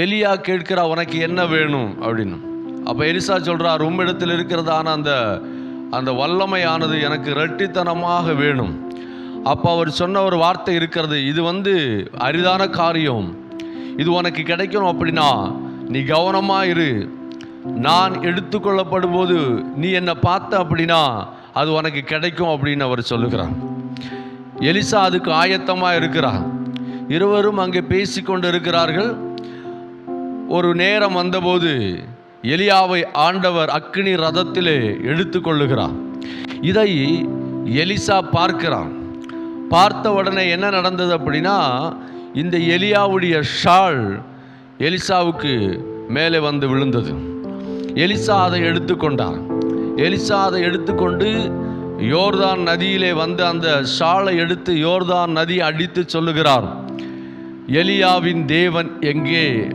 எலியா கேட்கிறா உனக்கு என்ன வேணும்? அப்படின்னு. அப்போ எலிசா சொல்றார் உம்மிடத்தில் இருக்கிறதான அந்த அந்த வல்லமையானது எனக்கு இரட்டித்தனமாக வேணும். அப்போ அவர் சொன்ன ஒரு வார்த்தை இருக்கிறது இது வந்து அரிதான காரியம். இது உனக்கு கிடைக்கணும் அப்படின்னா நீ கவனமாக இரு. நான் எடுத்துக்கொள்ளப்படும் போது நீ என்னை பார்த்த அப்படின்னா அது உனக்கு கிடைக்கும் அப்படின்னு அவர் சொல்லுகிறார். எலிசா அதுக்கு ஆயத்தமாக இருக்கிறார். இருவரும் அங்கே பேசிக்கொண்டு இருக்கிறார்கள். ஒரு நேரம் வந்தபோது எலியாவை ஆண்டவர் அக்னி ரதத்திலே எடுத்துக்கொள்ளுகிறார். இதை எலிசா பார்க்கிறான். பார்த்த உடனே என்ன நடந்தது அப்படின்னா இந்த எலியாவுடைய ஷால் எலிசாவுக்கு மேலே வந்து விழுந்தது. எலிசா அதை எடுத்துக்கொண்டார் எலிசா அதை எடுத்துக்கொண்டு யோர்தான் நதியிலே வந்து அந்த ஷாலை எடுத்து யோர்தான் நதி அடித்து சொல்லுகிறார். எலியாவின் தேவன் எங்கே?